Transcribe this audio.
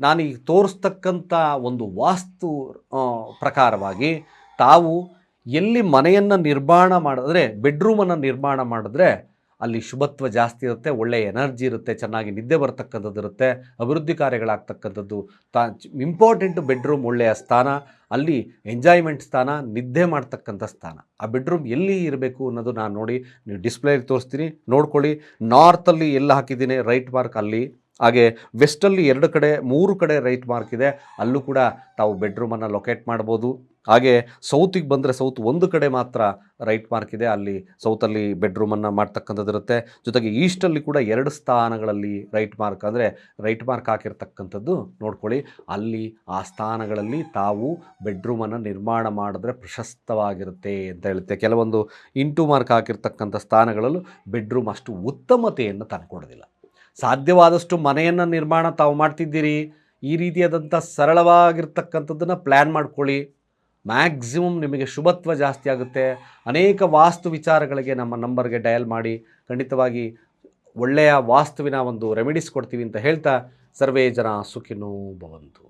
ನಾನು ಈಗ ತೋರಿಸ್ತಕ್ಕಂಥ ಒಂದು ವಾಸ್ತು ಪ್ರಕಾರವಾಗಿ ತಾವು ಎಲ್ಲಿ ಮನೆಯನ್ನು ನಿರ್ಮಾಣ ಮಾಡಿದ್ರೆ, ಬೆಡ್ರೂಮನ್ನು ನಿರ್ಮಾಣ ಮಾಡಿದ್ರೆ ಅಲ್ಲಿ ಶುಭತ್ವ ಜಾಸ್ತಿ ಇರುತ್ತೆ, ಒಳ್ಳೆಯ ಎನರ್ಜಿ ಇರುತ್ತೆ, ಚೆನ್ನಾಗಿ ನಿದ್ದೆ ಬರ್ತಕ್ಕಂಥದ್ದು ಇರುತ್ತೆ, ಅಭಿವೃದ್ಧಿ ಕಾರ್ಯಗಳಾಗ್ತಕ್ಕಂಥದ್ದು. ತಾ, ಇಂಪಾರ್ಟೆಂಟ್ ಬೆಡ್ರೂಮ್ ಒಳ್ಳೆಯ ಸ್ಥಾನ, ಅಲ್ಲಿ ಎಂಜಾಯ್ಮೆಂಟ್ ಸ್ಥಾನ, ನಿದ್ದೆ ಮಾಡ್ತಕ್ಕಂಥ ಸ್ಥಾನ. ಆ ಬೆಡ್ರೂಮ್ ಎಲ್ಲಿ ಇರಬೇಕು ಅನ್ನೋದು ನಾನು ನೋಡಿ, ನೀವು ಡಿಸ್ಪ್ಲೇ ತೋರಿಸ್ತೀನಿ. ನೋಡ್ಕೊಳ್ಳಿ ನಾರ್ತಲ್ಲಿ ಎಲ್ಲ ಹಾಕಿದ್ದೀನಿ, ರೈಟ್ ಮಾರ್ಕ್ ಅಲ್ಲಿ. ಹಾಗೆ ವೆಸ್ಟಲ್ಲಿ ಎರಡು ಕಡೆ, ಮೂರು ಕಡೆ ರೈಟ್ ಮಾರ್ಕ್ ಇದೆ. ಅಲ್ಲೂ ಕೂಡ ತಾವು ಬೆಡ್ರೂಮನ್ನು ಲೊಕೇಟ್ ಮಾಡ್ಬೋದು. ಹಾಗೆ ಸೌತಿಗೆ ಬಂದರೆ ಸೌತ್ ಒಂದು ಕಡೆ ಮಾತ್ರ ರೈಟ್ ಮಾರ್ಕ್ ಇದೆ. ಅಲ್ಲಿ ಸೌತಲ್ಲಿ ಬೆಡ್ರೂಮನ್ನು ಮಾಡ್ತಕ್ಕಂಥದ್ದು ಇರುತ್ತೆ. ಜೊತೆಗೆ ಈಸ್ಟಲ್ಲಿ ಕೂಡ ಎರಡು ಸ್ಥಾನಗಳಲ್ಲಿ ರೈಟ್ ಮಾರ್ಕ್ ಅಂದರೆ ರೈಟ್ ಮಾರ್ಕ್ ಹಾಕಿರ್ತಕ್ಕಂಥದ್ದು ನೋಡ್ಕೊಳ್ಳಿ. ಅಲ್ಲಿ ಆ ಸ್ಥಾನಗಳಲ್ಲಿ ತಾವು ಬೆಡ್ರೂಮನ್ನು ನಿರ್ಮಾಣ ಮಾಡಿದ್ರೆ ಪ್ರಶಸ್ತವಾಗಿರುತ್ತೆ ಅಂತ ಹೇಳುತ್ತೆ. ಕೆಲವೊಂದು ಇಂಟು ಮಾರ್ಕ್ ಹಾಕಿರ್ತಕ್ಕಂಥ ಸ್ಥಾನಗಳಲ್ಲೂ ಬೆಡ್ರೂಮ್ ಅಷ್ಟು ಉತ್ತಮತೆಯನ್ನು ತಂದ್ಕೊಡೋದಿಲ್ಲ. ಸಾಧ್ಯವಾದಷ್ಟು ಮನೆಯನ್ನು ನಿರ್ಮಾಣ ತಾವು ಮಾಡ್ತಿದ್ದೀರಿ, ಈ ರೀತಿಯಾದಂಥ ಸರಳವಾಗಿರ್ತಕ್ಕಂಥದ್ದನ್ನು ಪ್ಲ್ಯಾನ್ ಮಾಡ್ಕೊಳ್ಳಿ. ಮ್ಯಾಕ್ಸಿಮಮ್ ನಿಮಗೆ ಶುಭತ್ವ ಜಾಸ್ತಿ ಆಗುತ್ತೆ. ಅನೇಕ ವಾಸ್ತು ವಿಚಾರಗಳಿಗೆ ನಮ್ಮ ನಂಬರ್ಗೆ ಡಯಲ್ ಮಾಡಿ. ಖಂಡಿತವಾಗಿ ಒಳ್ಳೆಯ ವಾಸ್ತುವಿನ ಒಂದು ರೆಮಿಡೀಸ್ ಕೊಡ್ತೀವಿ ಅಂತ ಹೇಳ್ತಾ ಸರ್ವೇ ಜನ ಸುಖಿನೂ ಭವಂತು.